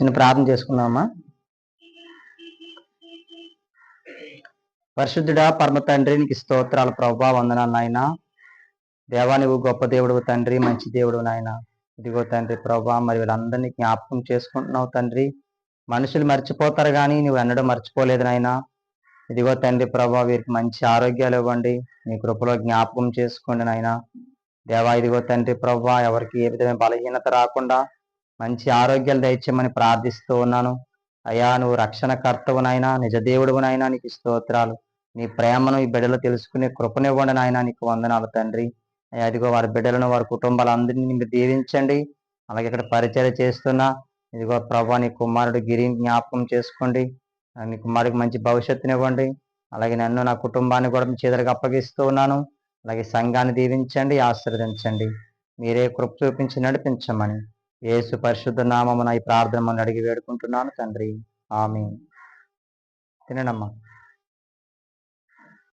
చిన్న ప్రార్థన చేసుకుందామా? పరిశుద్ధుడా పరమ తండ్రి నీకు స్తోత్రాలు ప్రభా వందనాలు నాయన. దేవా నువ్వు గొప్ప దేవుడు తండ్రి మంచి దేవుడు నాయన. ఇదిగో తండ్రి ప్రభా మరి వీళ్ళందరినీ జ్ఞాపకం చేసుకుంటున్నావు తండ్రి. మనుషులు మర్చిపోతారు కానీ నువ్వు ఎన్నడూ మర్చిపోలేదు నాయన. ఇదిగో తండ్రి ప్రభా వీరికి మంచి ఆరోగ్యాలు ఇవ్వండి. నీ కృపలో జ్ఞాపకం చేసుకోండి నాయన. దేవా ఇదిగో తండ్రి ప్రభా ఎవరికి ఏ విధమైన బలహీనత రాకుండా మంచి ఆరోగ్యాలు దయచేయమని ప్రార్థిస్తూ ఉన్నాను. అయ్యా నువ్వు రక్షణ కర్తవు నాయనా నిజ దేవుడు నీకు స్తోత్రాలు. నీ ప్రేమను ఈ బిడ్డలు తెలుసుకునే కృపనివ్వండి నాయనా నీకు వందనాలు తండ్రి. అదిగో వారి బిడ్డలను వారి కుటుంబాలందరినీ మీరు దీవించండి. అలాగే ఇక్కడ పరిచయం చేస్తున్నా ఇదిగో ప్రభా నీ కుమారుడు గిరి జ్ఞాపకం చేసుకోండి. నీ కుమారుడికి మంచి భవిష్యత్తునివ్వండి. అలాగే నన్ను నా కుటుంబాన్ని కూడా మీ చేతులకు అప్పగిస్తూ ఉన్నాను. అలాగే సంఘాన్ని దీవించండి ఆశీర్వదించండి. మీరే కృప చూపించి నడిపించమని. యేసు పరిశుద్ధ నామమున ఈ ప్రార్థన అడిగి వేడుకుంటున్నాను తండ్రి. ఆమె తినడమ్మా.